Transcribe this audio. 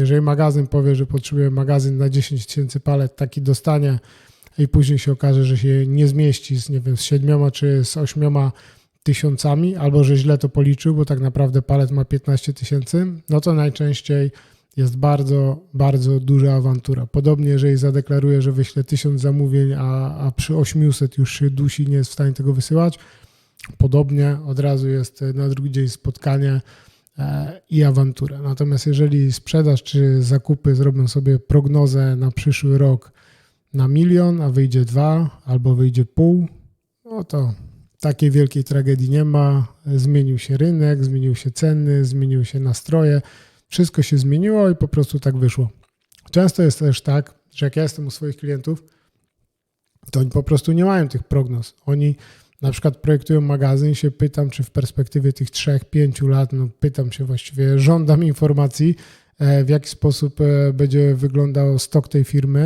Jeżeli magazyn powie, że potrzebuje magazyn na 10 tysięcy palet, taki dostanie i później się okaże, że się nie zmieści z, nie wiem, z siedmioma czy z ośmioma tysiącami, albo że źle to policzył, bo tak naprawdę palet ma 15 tysięcy, no to najczęściej jest bardzo, bardzo duża awantura. Podobnie, jeżeli zadeklaruje, że wyśle 1000 zamówień, a, a przy 800 już się dusi, nie jest w stanie tego wysyłać, podobnie od razu jest na drugi dzień spotkanie i awantura. Natomiast jeżeli sprzedaż czy zakupy zrobią sobie prognozę na przyszły rok na milion, a wyjdzie dwa albo wyjdzie pół, no to takiej wielkiej tragedii nie ma. Zmienił się rynek, zmienił się ceny, zmieniły się nastroje. Wszystko się zmieniło i po prostu tak wyszło. Często jest też tak, że jak ja jestem u swoich klientów, to oni po prostu nie mają tych prognoz. Oni na przykład projektują magazyn, się pytam, czy w perspektywie tych 3-5 lat, no pytam się właściwie, żądam informacji, e, w jaki sposób e, będzie wyglądał stok tej firmy,